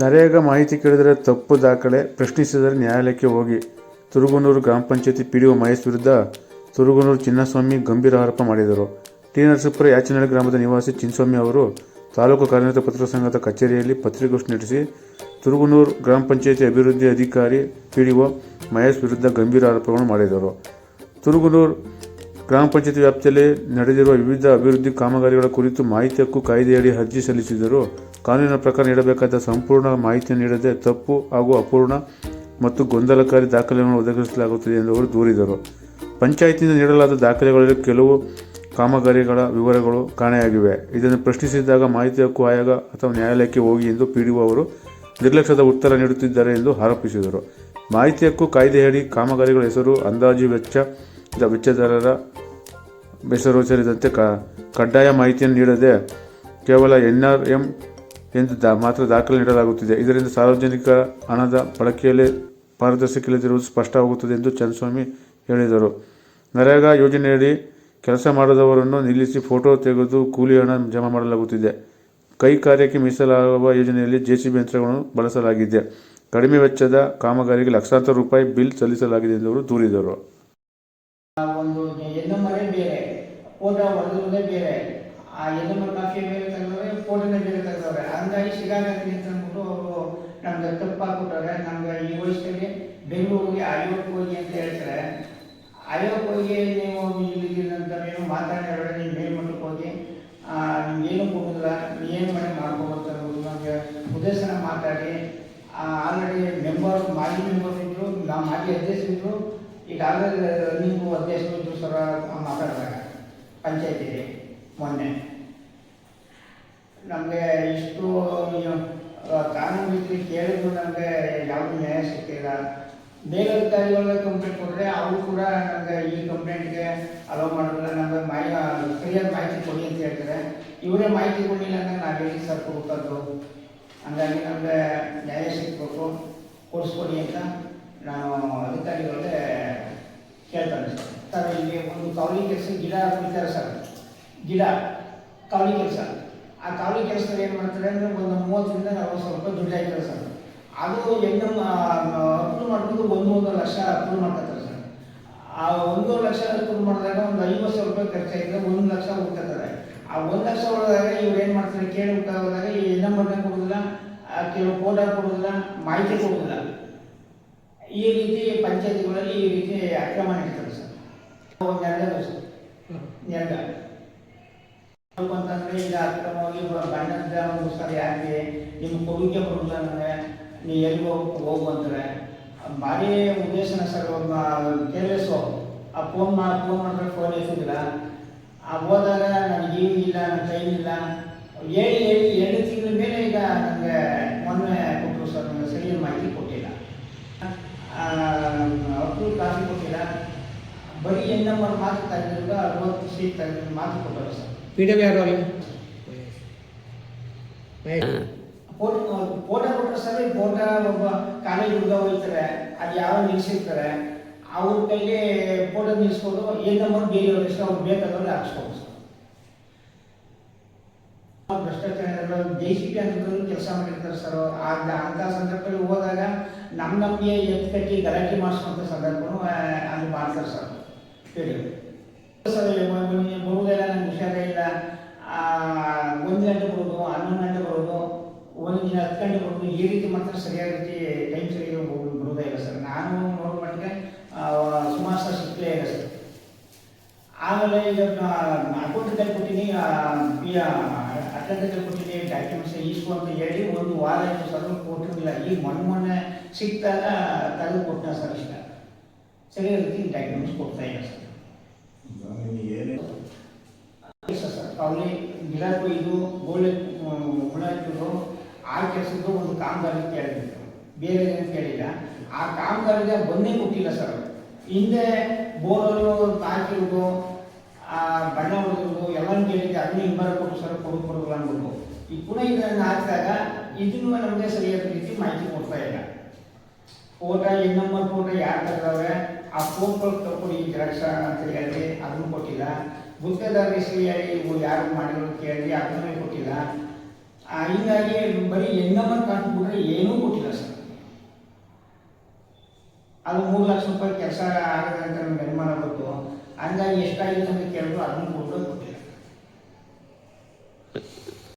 ನರೇಗಾ ಮಾಹಿತಿ ಕೇಳಿದರೆ ತಪ್ಪು ದಾಖಲೆ ಪ್ರಶ್ನಿಸಿದರೆ ನ್ಯಾಯಾಲಯಕ್ಕೆ ಹೋಗಿ. ತುರುಗುನೂರು ಗ್ರಾಮ ಪಂಚಾಯತಿ ಪಿಡಿಒ ಮಹೇಶ್ ವಿರುದ್ಧ ತುರುಗುನೂರು ಚಿನ್ನಸ್ವಾಮಿ ಗಂಭೀರ ಆರೋಪ ಮಾಡಿದರು. ಟಿ ನರಸೀಪುರ ಯಾಚನಹಳ್ಳಿ ಗ್ರಾಮದ ನಿವಾಸಿ ಚಿನ್ನಸ್ವಾಮಿ ಅವರು ತಾಲೂಕು ಕಾರ್ಯನಿರತ ಪತ್ರ ಸಂಘದ ಕಚೇರಿಯಲ್ಲಿ ಪತ್ರಿಕಾಗೋಷ್ಠಿ ನಡೆಸಿ ತುರುಗುನೂರು ಗ್ರಾಮ ಪಂಚಾಯತಿ ಅಭಿವೃದ್ಧಿ ಅಧಿಕಾರಿ ಪಿಡಿಒ ಮಹೇಶ್ ವಿರುದ್ಧ ಗಂಭೀರ ಆರೋಪಗಳನ್ನು ಮಾಡಿದರು. ತುರುಗುನೂರು ಗ್ರಾಮ ಪಂಚಾಯತಿ ವ್ಯಾಪ್ತಿಯಲ್ಲಿ ನಡೆದಿರುವ ವಿವಿಧ ಅಭಿವೃದ್ಧಿ ಕಾಮಗಾರಿಗಳ ಕುರಿತು ಮಾಹಿತಿ ಹಕ್ಕು ಕಾಯ್ದೆಯಡಿ ಅರ್ಜಿ ಸಲ್ಲಿಸಿದರು ಕಾನೂನಿನ ಪ್ರಕಾರ ನೀಡಬೇಕಾದ ಸಂಪೂರ್ಣ ಮಾಹಿತಿ ನೀಡದೆ ತಪ್ಪು ಹಾಗೂ ಅಪೂರ್ಣ ಮತ್ತು ಗೊಂದಲಕಾರಿ ದಾಖಲೆಗಳನ್ನು ಒದಗಿಸಲಾಗುತ್ತದೆ ಎಂದು ಅವರು ದೂರಿದರು. ಪಂಚಾಯತಿಯಿಂದ ನೀಡಲಾದ ದಾಖಲೆಗಳಲ್ಲಿ ಕೆಲವು ಕಾಮಗಾರಿಗಳ ವಿವರಗಳು ಕಾಣೆಯಾಗಿವೆ. ಇದನ್ನು ಪ್ರಶ್ನಿಸಿದಾಗ ಮಾಹಿತಿ ಹಕ್ಕು ಆಯೋಗ ಅಥವಾ ನ್ಯಾಯಾಲಯಕ್ಕೆ ಹೋಗಿ ಎಂದು ಪಿಡಿಒ ಅವರು ನಿರ್ಲಕ್ಷ್ಯದ ಉತ್ತರ ನೀಡುತ್ತಿದ್ದಾರೆ ಎಂದು ಆರೋಪಿಸಿದರು. ಮಾಹಿತಿ ಹಕ್ಕು ಕಾಯ್ದೆಯಡಿ ಕಾಮಗಾರಿಗಳ ಹೆಸರು, ಅಂದಾಜು ವೆಚ್ಚ ವೆಚ್ಚದಾರರ ಹೆಸರು ಸೇರಿದಂತೆ ಕಡ್ಡಾಯ ಮಾಹಿತಿಯನ್ನು ನೀಡದೆ ಕೇವಲ ಎನ್ ಆರ್ ಎಂ ಎಂದು ದಾ ಮಾತ್ರ ದಾಖಲೆ ನೀಡಲಾಗುತ್ತಿದೆ. ಇದರಿಂದ ಸಾರ್ವಜನಿಕ ಹಣದ ಬಳಕೆಯಲ್ಲಿ ಪಾರದರ್ಶಕ ಇಲ್ಲದಿರುವುದು ಸ್ಪಷ್ಟವಾಗುತ್ತದೆ ಎಂದು ಚಂದ್ರಸ್ವಾಮಿ ಹೇಳಿದರು. ನರೇಗಾ ಯೋಜನೆಯಡಿ ಕೆಲಸ ಮಾಡದವರನ್ನು ನಿಲ್ಲಿಸಿ ಫೋಟೋ ತೆಗೆದು ಕೂಲಿ ಹಣ ಜಮಾ ಮಾಡಲಾಗುತ್ತಿದೆ. ಕೈ ಕಾರ್ಯಕ್ಕೆ ಮೀಸಲಾಗುವ ಯೋಜನೆಯಲ್ಲಿ ಜೆಸಿಬಿ ಯಂತ್ರಗಳನ್ನು ಬಳಸಲಾಗಿದೆ. ಕಡಿಮೆ ವೆಚ್ಚದ ಕಾಮಗಾರಿಗೆ ಲಕ್ಷಾಂತರ ರೂಪಾಯಿ ಬಿಲ್ ಸಲ್ಲಿಸಲಾಗಿದೆ ಎಂದು ಅವರು ದೂರಿದರು. ಒಂದು ಬೇರೆ ಬೇರೆ. ಆ ಎನ್ನಮ ಕಾಫಿ ಬೇರೆ ತೆಗೆದವ್ರೆ ಫೋಟೋನೇ ಬೇರೆ ತೆಗೆದವ್ರೆ ಹಂಗಾಗಿ ಸಿಗಾಗತ್ತೆ ಅಂತ ಅಂದ್ಬಿಟ್ಟು ಅವರು ನಮ್ಗೆ ತಪ್ಪಾಗ್ಬಿಟ್ಟಾರೆ ನಮ್ಗೆ ಈ ವಯಸ್ಸಲ್ಲಿ ಬೆಂಗಳೂರಿಗೆ ಆಯೋಗಕ್ಕೆ ಹೋಗಿ ಅಂತ ಹೇಳ್ತಾರೆ. ಆಯೋಗಕ್ಕೆ ಹೋಗಿ ನೀವು ಇಲ್ಲಿ ನೀವು ಮಾತಾಡಿದ್ರೆ ನೀವು ಮೇಲ್ಮಟ್ಟಕ್ಕೆ ಹೋಗಿ ನಿಮ್ಗೇನು ಕೊಡೋದಿಲ್ಲ ಏನು ಮಾಡಿ ಮಾಡ್ಕೋಬೋದು ನಮಗೆ ಉದ್ದೇಶನ ಮಾತಾಡಿ ಆಲ್ರೆಡಿ ಮೆಂಬರ್ ಮಾಜಿ ಮೆಂಬರ್ಸ್ ಇದ್ದರು ನಾವು ಮಾಜಿ ಅಧ್ಯಕ್ಷರಿದ್ರು ಈಗ ಆಲ್ರೆಡಿ ನೀವು ಅಧ್ಯಕ್ಷರು ಇದ್ದರು ಸರ, ಮಾತಾಡಿದಾಗ, ಪಂಚಾಯತಿಗೆ ಮೊನ್ನೆ. ನಮಗೆ ಇಷ್ಟು ಕಾನೂನು ರೀತಿ ಕೇಳಿದ್ರು ನಮಗೆ ಯಾವುದು ನ್ಯಾಯ ಸಿಕ್ಕಿಲ್ಲ ಮೇಲಧಿಕಾರಿಗಳಿಗೆ ಕಂಪ್ಲೇಂಟ್ ಕೊಟ್ಟರೆ ಅವರು ಕೂಡ ನಮಗೆ ಈ ಕಂಪ್ಲೇಂಟ್ಗೆ ಅಲೋ ಮಾಡೋದಿಲ್ಲ. ನಮಗೆ ಮಾಹಿ ಸರಿಯಾದ ಮಾಹಿತಿ ಕೊಡಿ ಅಂತ ಹೇಳ್ತಾರೆ. ಇವರೇ ಮಾಹಿತಿ ಕೊಡಲಿಲ್ಲ ಅಂದರೆ ಹೇಳಿ ಸರ್ ಕೊಡ್ತದ್ದು ಹಂಗಾಗಿ ನಮಗೆ ನ್ಯಾಯ ಸಿಕ್ಬೇಕು ಕೊಡಿಸ್ಕೊಡಿ ಅಂತ ನಾನು ಅಧಿಕಾರಿಗಳಿಗೆ ಕೇಳ್ತಾನೆ ಸರ್ ಸರ್ ಇಲ್ಲಿ ಒಂದು ಕೌಲಿಂಗ್ ಕೆಲಸ ಗಿಡ ಕುಡಿತಾರೆ ಸರ್. ಗಿಡ ಕವಲಿ ಕೆಲಸ ಕವಲಿ ಕೆಲಸದಲ್ಲಿ ಏನು ಮಾಡ್ತಾರೆ ಅಂದರೆ ಒಂದು ಮೂವತ್ತರಿಂದ ನಲವತ್ತು ಸಾವಿರ ರೂಪಾಯಿ ದುಡ್ಡು ಆಯ್ತಾರೆ ಸರ್. ಅದು ಎಣ್ಣೆ ಅಪ್ರೂವ್ ಮಾಡ್ಕೊಂಡು ಒಂದು ಒಂದು ಲಕ್ಷ ಅಪ್ರೂವ್ ಮಾಡ್ತಾರೆ ಸರ್. ಆ ಒಂದೂವರೆ ಲಕ್ಷ ಅಪ್ರೂವ್ ಮಾಡಿದಾಗ ಒಂದು ಐವತ್ತು ಸಾವಿರ ರೂಪಾಯಿ ಖರ್ಚಾಗಿದ್ರೆ ಒಂದು ಲಕ್ಷ ಉಳ್ಕೊತಾರೆ ಆ ಒಂದು ಲಕ್ಷ ಉಳಿದಾಗ ಇವ್ರು ಏನು ಮಾಡ್ತಾರೆ ಕೇಳಿ ಹೋದಾಗ ಈ ನಂಬರ್ನ ಕೊಡೋದಿಲ್ಲ ಆ ಕೆಲವು ಫೋಟೋ ಕೊಡೋದಿಲ್ಲ ಮಾಹಿತಿ ಕೊಡೋದಿಲ್ಲ. ಈ ರೀತಿ ಪಂಚಾಯತಿಗಳಲ್ಲಿ ಈ ರೀತಿ ಅಕ್ರಮ ನಡೀತಾರೆ ಸರ್. ಒಂದು ಎರಡು ಸರ್ ಎರಡು ಅಂತಂದ್ರೆ ಈಗ ಅಕ್ರಮವಾಗಿ ಗಂಡನ ಒಂದು ಯಾಕೆ ನಿಮ್ಮ ಕೊಡುಗೆ ಕೊಡಲ್ಲ ನನಗೆ ನೀ ಎಲ್ಲಿ ಹೋಗ್ ಹೋಗು ಅಂತಾರೆ ಭಾರಿ ಉದ್ದೇಶನ ಸರ್, ಒಬ್ಬ ಕೇರ್ಲೆಸ್ಸು ಆ ಫೋನ್ ಮಾಡಿ ಫೋನ್ ಮಾಡಿದ್ರೆ ಫೋನ್ ಎತ್ತಿದಿಲ್ಲ ಆ ಹೋದಾಗ ನನಗೆ ಏನು ಇಲ್ಲ ನನ್ನ ಟೈಮ್ ಇಲ್ಲ. ಹೇಳಿ ಹೇಳಿ, ಎರಡು ತಿಂಗಳ ಮೇಲೆ ಈಗ ನನಗೆ ಮೊನ್ನೆ ಕೊಟ್ಟರು ಸರ್, ನನಗೆ ಸರಿಯಾದ ಮಾಹಿತಿ ಕೊಟ್ಟಿಲ್ಲ. ಅಪ್ರೂವ್ ಕಾಫಿ ಕೊಟ್ಟಿಲ್ಲ. ಬರೀ ಎನ್ ನಂಬರ್ ಮಾತು ತೆಗೆದಿಲ್ಲ ಅರವತ್ತು ಸೀಟ್ ತೆಗೆದು ಮಾತು ಕೊಟ್ಟರು ಸರ್. ಪಿ ಡಬ್ಲ್ಯೂ ಯಾರು ಅಲ್ಲಿ ಫೋಟೋ ಫೋಟೋ ಕೊಟ್ಟರೆ ಸರ್ ಫೋಟೋ ಒಬ್ಬ ಕಾಲೇಜ್ ಹುಡುಗ ಹೋಗ್ತಾರೆ ಅದು ಯಾವ ನಿಲ್ಸಿರ್ತಾರೆ ಅವ್ರ ಕೈಲಿ ಫೋಟೋ ಏನ್ ನಂಬರ್ ಬೇರೆ ಇಷ್ಟ ಅವ್ರು ಬೇಕಾದ್ರೆ ಭ್ರಷ್ಟಾಚಾರ ಅಂತ ಕೆಲಸ ಮಾಡಿರ್ತಾರೆ ಸರ್. ಆಗ ಅಂಥ ಸಂದರ್ಭದಲ್ಲಿ ಹೋದಾಗ ನಮ್ಮ ನಮಗೆ ಎತ್ತು ಕಟ್ಟಿ ಗಲಾಟೆ ಮಾಡಿಸುವಂಥ ಸಂದರ್ಭನೂ ಅಲ್ಲಿ ಮಾಡ್ತಾರೆ ಸರ್. ಹೇಳಿ ಸರ್ ಬರುವುದಿಲ್ಲ ನಂಗೆ ಹುಷಾರೇ ಇಲ್ಲ ಆ, ಒಂದು ಗಂಟೆ ಬರೋದು ಹನ್ನೊಂದು ಗಂಟೆ ಬರೋದು ಒಂದು ದಿನ ಹತ್ತು ಗಂಟೆ ಬರೋದು ಈ ರೀತಿ ಮಾತ್ರ ಸರಿಯಾದ ರೀತಿ ಟೈಮ್ ಸರಿಯಾಗಿ ಬರೋದೇ ಇಲ್ಲ ಸರ್ ನಾನು ನೋಡೋ ಮಟ್ಟಿಗೆ ಸುಮಾರು ಸರ್ ಸಿಕ್ಕಲೇ ಇಲ್ಲ ಸರ್ ಆಮೇಲೆ ಈಗ ಅಕೌಂಟ್ ಕೈ ಕೊಟ್ಟಿನಿ ಅಟೆಂಡ್ ಕೈ ಕೊಟ್ಟಿನಿ ಡಾಕ್ಯುಮೆಂಟ್ಸ್ ಈಸ್ಕು ಅಂತ ಹೇಳಿ ಒಂದು ವಾರ ಆಯಿತು ಸರ್ ಕೊಟ್ಟಿರಲಿಲ್ಲ. ಈಗ ಮೊನ್ನೆ ಮೊನ್ನೆ ಸಿಕ್ತಾಗ ತೆಗೆದು ಕೊಟ್ಟ ಸರ್ ಇಷ್ಟ ಸರಿಯಾದ ರೀತಿ ಡಾಕ್ಯುಮೆಂಟ್ಸ್ ಕೊಡ್ತಾ ಇಲ್ಲ ಸರ್ ಸರ್ ಅವಳಿ ಗಿಡಕ್ಕೂ ಇದು ಗೋಳೆ ಹುಳ ಆ ಕೆಲಸದ ಒಂದು ಕಾಮಗಾರಿ ಕೇಳಿದ್ರು ಬೇರೆ ಏನು ಕೇಳಿಲ್ಲ. ಆ ಕಾಮಗಾರಿಗೆ ಬಂದೇ ಕೊಟ್ಟಿಲ್ಲ ಸರ್ ಹಿಂದೆ ಬೋರಲ್ಲು ತಾಕಿರೋದು ಆ ಬಣ್ಣ ಹೊಡೆದಿರೋದು ಎಲ್ಲ ಕೇಳಿದ್ದೆ ಅದನ್ನ ಇಬ್ಬರ ಕೊಟ್ಟು ಸರ್, ಕೊಡು ಕೊಡೋದು ಅಂದ್ಬಿಟ್ಟು. ಈ ಪುನಃ ಇದನ್ನು ಹಾಕಿದಾಗ ಇದನ್ನು ನಮಗೆ ಸರಿಯಾದ ರೀತಿ ಮಾಹಿತಿ ಕೊಡ್ತಾ ಇಲ್ಲ. ಫೋಟೋ, ಎನ್ ನಂಬರ್ ಫೋಟೋ ಯಾರು ತೆಗೆದವ್ರೆ ಆ ಫೋಟೋ ತಗೊಳ್ಳಿ ಜೆರಾಕ್ಸ್ ಅಂತ ಹೇಳಿ ಅದನ್ನು ಕೊಟ್ಟಿಲ್ಲ. ಗುತ್ತಿಗೆದಾರ ಸರಿಯಾಗಿ ಇವು ಯಾರು ಮಾಡಿರೋದು ಕೇಳಿ ಅದನ್ನೇ ಕೊಟ್ಟಿಲ್ಲ. ಅಲ್ಲಿಂದಾಗಿ ಬರೀ ಎಣ್ಣೆನ ಬಿಟ್ರೆ ಏನೂ ಕೊಟ್ಟಿಲ್ಲ ಸರ್. ಅದು ಮೂರು ಲಕ್ಷ ರೂಪಾಯಿ ಕೆಲಸ ಆಗದಂತ ಅಂತ ನಮ್ಗೆ ಅನುಮಾನ ಗೊತ್ತು ಹಂಗಾಗಿ ಎಷ್ಟಾಗಿತ್ತು ಅಂತ ಕೇಳಿದ್ರು ಅದನ್ನು ಕೊಟ್ಟು